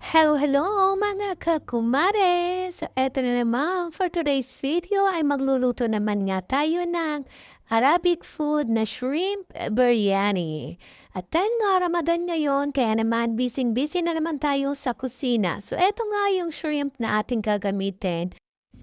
Hello, hello mga kakumare! So, eto na naman, for today's video ay magluluto naman nga tayo ng Arabic food na shrimp biryani. At dahil nga Ramadan ngayon, kaya naman busy-busy na naman tayo sa kusina. So, eto nga yung shrimp na ating gagamitin.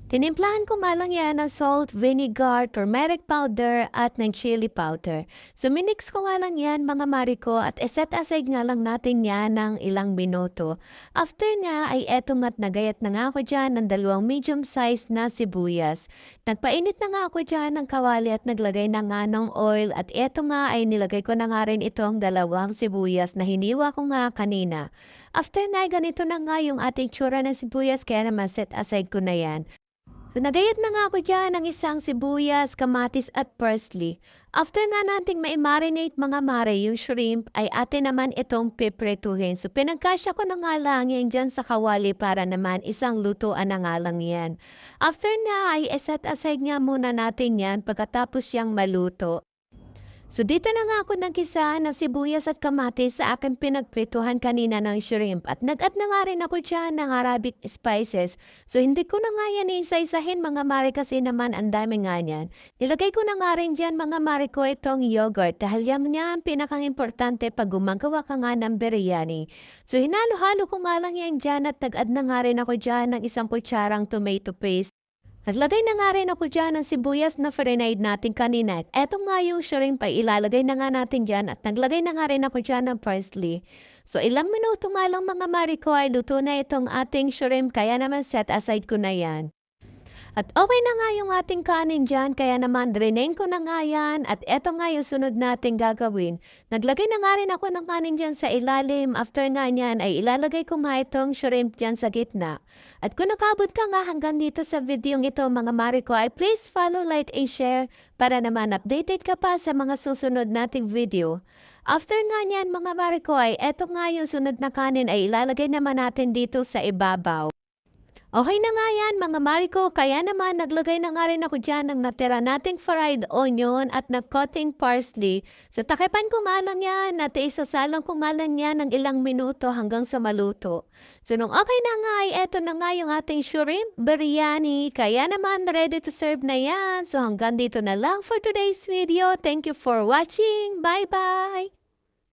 Tinimplahan ko nga lang yan ng salt, vinegar, turmeric powder, at ng chili powder. So, minix ko nga lang yan mga mariko at iset aside nga lang natin yan ng ilang minuto. After nga ay eto nga't nagayat na nga ako dyan ng dalawang medium size na sibuyas. Nagpainit na nga ako dyan ng kawali at naglagay na nga ng oil at eto nga ay nilagay ko na nga rin itong dalawang sibuyas na hiniwa ko nga kanina. After nga ganito na nga yung ating tsura ng sibuyas kaya naman set aside ko na yan. Nagayat na nga ako dyan ng isang sibuyas, kamatis at parsley. After nga nating ma-marinate mga mare yung shrimp, ay atin naman itong pipretuhin. So, pinagkasya ko na nga lang yan dyan sa kawali para naman isang lutuan na nga lang yan. After nga ay set aside nga muna natin yan pagkatapos siyang maluto. So dito na nga ako nagkisa ng sibuyas at kamatis sa aking pinagprituhan kanina ng shrimp at nag-add na nga rin ako dyan ng Arabic spices. So hindi ko na nga yan isa-isahin mga mare kasi naman ang dami nga niyan. Nilagay ko na nga rin dyan mga mare ko itong yogurt dahil yan niya ang pinakang importante pag gumagawa ka nga ng biryani. So hinalo-halo ko nga lang yan dyan at nag-add na nga rin ako dyan ng isang kutsarang tomato paste. Naglagay na nga rin ako dyan ng sibuyas na farinade natin kanina. Eto nga yung shrimp ay ilalagay na nga natin dyan at naglagay na nga rin ako dyan ng parsley. So ilang minuto nga lang mga mariko ay luto na itong ating shrimp kaya naman set aside ko na yan. At okay na nga yung ating kanin dyan, kaya naman drainain ko na nga yan. At eto nga yung sunod nating gagawin. Naglagay na nga rin ako ng kanin dyan sa ilalim. After nga niyan ay ilalagay ko nga itong shrimp dyan sa gitna. At kung nakabot ka nga hanggang dito sa video ito mga mariko ay please follow, like, and share para naman updated ka pa sa mga susunod nating video. After nga niyan mga mariko ay eto nga yung sunod na kanin ay ilalagay naman natin dito sa ibabaw. Okay na nga yan mga mariko, kaya naman naglagay na nga rin ako dyan ng natira nating fried onion at nag-cutting parsley. So takipan ko nga lang yan at isasalang ko nga lang yan ng ilang minuto hanggang sa maluto. So nung okay na nga ay eto na nga yung ating shrimp biryani. Kaya naman ready to serve na yan. So hanggang dito na lang for today's video. Thank you for watching. Bye-bye!